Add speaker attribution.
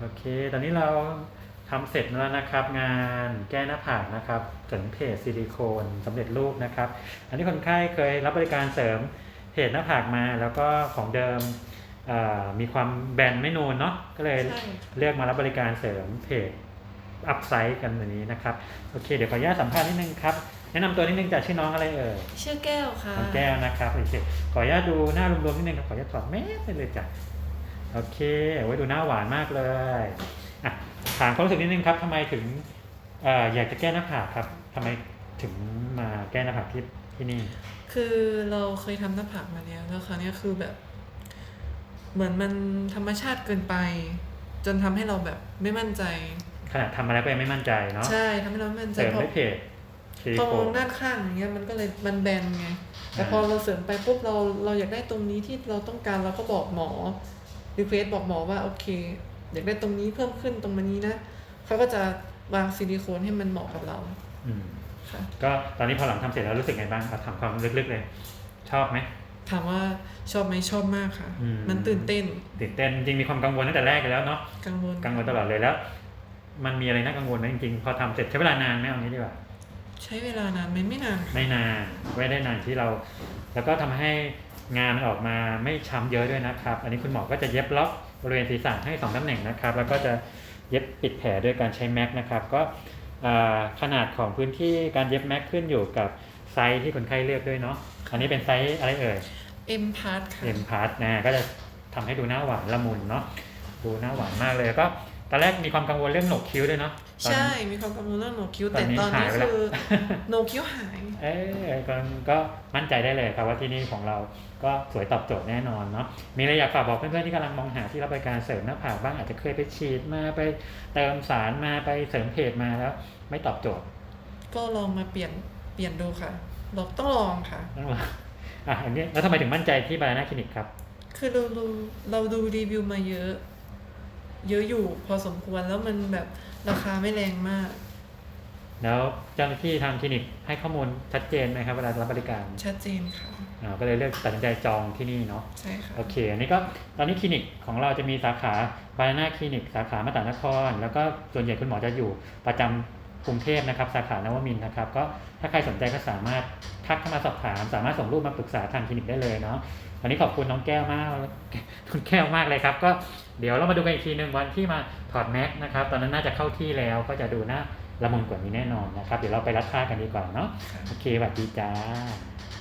Speaker 1: โอเค ตอนนี้เราทำเสร็จแล้วนะครับ งานแก้หน้าผากนะครับเสริมเพจซิลิโคนสำเร็จรูปนะครับ อันนี้คนไข้เคยรับบริการเสริมเพจหน้าผากมา แล้วก็ของเดิมเอ่อมีความแบนไม่นูนเนาะก็เลย
Speaker 2: ใช่
Speaker 1: เลือกมารับบริการเสริมเพจอัพไซด์กันวันนี้นะครับโอเค เดี๋ยวขออนุญาตสัมภาษณ์นิดนึงครับแนะนำตัวนิดนึงจากชื่อน้องอะไรเอ่ย
Speaker 2: ชื่อแก้วค่ะ
Speaker 1: น้องแก้วนะครับโอเคขออนุญาตดูหน้ารวมๆนิดนึงครับขออนุญาตถอดแมสไปเลยจ้ะ โอเคไว้ดูหน้าหวานมากเลยอะถามความรู้สึกนิดนึงครับทำไมถึงเอ่ออยากจะแก้หน้าผากครับทำไมถึงมาแก้หน้าผากที่ที่นี่
Speaker 2: คือเราเคยทำหน้าผากมาแล้วแล้วคราวเนี้ยคือแบบ เหมือนมันธรรมชาติเกินไป จนทำให้เราแบบไม่มั่นใจ
Speaker 1: ขนาดทำมาแล้วก็ยังไม่มั่นใจเนาะ
Speaker 2: ใช่ทำให้เราไม่มั่นใจ
Speaker 1: เสริม
Speaker 2: พอ
Speaker 1: ด้วยเพจซิลิ
Speaker 2: พอ
Speaker 1: โค
Speaker 2: มอง
Speaker 1: น
Speaker 2: ด้านข้างอย่างเงี้ยมันก็เลยมันแบนไงแต่
Speaker 1: อ่า
Speaker 2: พอเราเสริมไปปุ๊บเราเราอยากได้ตรงนี้ที่เราต้องการเราก็บอกหมอ รีเควสบอกหมอว่าโอเคอยากได้ตรงนี้เพิ่มขึ้นตรงนี้นะเขาก็จะวางซิลิโคนให้มันเหมาะกับเรา
Speaker 1: อืม
Speaker 2: ค่ะ
Speaker 1: ก็ตอนนี้พอหลังทำเสร็จแล้วรู้สึกไงบ้างครับถามความลึกๆเลย ชอบไหม
Speaker 2: ถามว่าชอบไหมชอบมากค่ะ
Speaker 1: อืม
Speaker 2: มันตื่นเต้น
Speaker 1: ตื่นเต้นจริงๆมีความกังวลตั้งแต่แรกแล้วเนาะ
Speaker 2: กังวล
Speaker 1: กังวลตลอดเลยแล้ว มันมีอะไรน่ากังวลไหมจริงๆพอทำเสร็จใช้เวลานานไหมเอางี้ดีกว่า
Speaker 2: ใช้เวลานานไหมไม่นานค่ะ
Speaker 1: ไม่นานไม่ได้นานที่เรา แล้วก็ทำให้ งานมันออกมาไม่ช้ำเยอะด้วยนะครับ อันนี้คุณหมอก็จะเย็บล็อกบริเวณศีรษะให้สองตำแหน่งนะครับ แล้วก็จะเย็บปิดแผลด้วยการใช้แม็กนะครับ ก็อ่าขนาดของพื้นที่การเย็บแม็กขึ้นอยู่กับไซส์ที่คนไข้เลือกด้วยเนาะ อันนี้เป็นไซส์อะไรเอ่ย
Speaker 2: เอ็มพาร์ทค่ะ
Speaker 1: เอ็มพาร์ทนะ ก็จะทำให้ดูหน้าหวานละมุนเนาะ ดูหน้าหวานมากเลยแล้วก็ ตอนแรกมีความกังวลเรื่องโหนกคิ้วด้วยเนาะตอน
Speaker 2: ใช่มีความกังวลเรื่องโหนกคิ้ว
Speaker 1: ตอน
Speaker 2: แต่
Speaker 1: นี้
Speaker 2: ตอนนี้
Speaker 1: หายไปแล้ว
Speaker 2: คือโหนกคิ้วหาย
Speaker 1: เออก็ก็มั่นใจได้เลยครับว่าที่นี่ของเราก็สวยตอบโจทย์แน่นอนเนาะมีอะไรอยากฝากบอกเพื่อนๆที่กำลังมองหาที่รับบริการเสริมหน้าผากบ้างอาจจะเคยไปฉีดมาไปเติมสารมาไปเสริมเพจมาแล้ว ไม่ตอบโจทย์
Speaker 2: ก็ลองมาเปลี่ยนเปลี่ยนดูค่ะลองต้องลองค่ะ
Speaker 1: นั่นหรออะอันนี้แล้วทำไมถึงมั่นใจที่บานาคลินิกครับ
Speaker 2: คือเราดูเราดูรีวิวมาเยอะ เยอะอยู่พอสมควรแล้วมันแบบราคาไม่แรงมาก
Speaker 1: แล้วเจ้าหน้าที่ทางคลินิกให้ข้อมูลชัดเจนไหมครับเวลารับบริการ
Speaker 2: ชัดเจนค่ะ
Speaker 1: อ่าก็เลยเลือกตัดสินใจจองที่นี่เนาะ
Speaker 2: ใช่ค่ะ
Speaker 1: โอเคอันนี้ก็ตอนนี้คลินิกของเราจะมีสาขาบานาคลินิกสาขามาตานคร แล้วก็ส่วนใหญ่คุณหมอจะอยู่ประจำ กรุงเทพนะครับสาขานวมินนะครับก็ถ้าใครสนใจก็สามารถทักเข้ามาสอบถาม สามารถส่งรูปมาปรึกษาทางคลินิกได้เลยเนาะวันนี้ขอบคุณน้องแก้วมากคุณแก้วมากเลยครับ ก็เดี๋ยวเรามาดูกันอีกทีหนึ่งวันที่มาถอดแม็กนะครับ ตอนนั้นน่าจะเข้าที่แล้วก็จะดูหน้าละมุนกว่านี้แน่นอนนะครับ เดี๋ยวเราไปรัดผ้ากันดีกว่าเนาะโอเคสวัสดีจ้า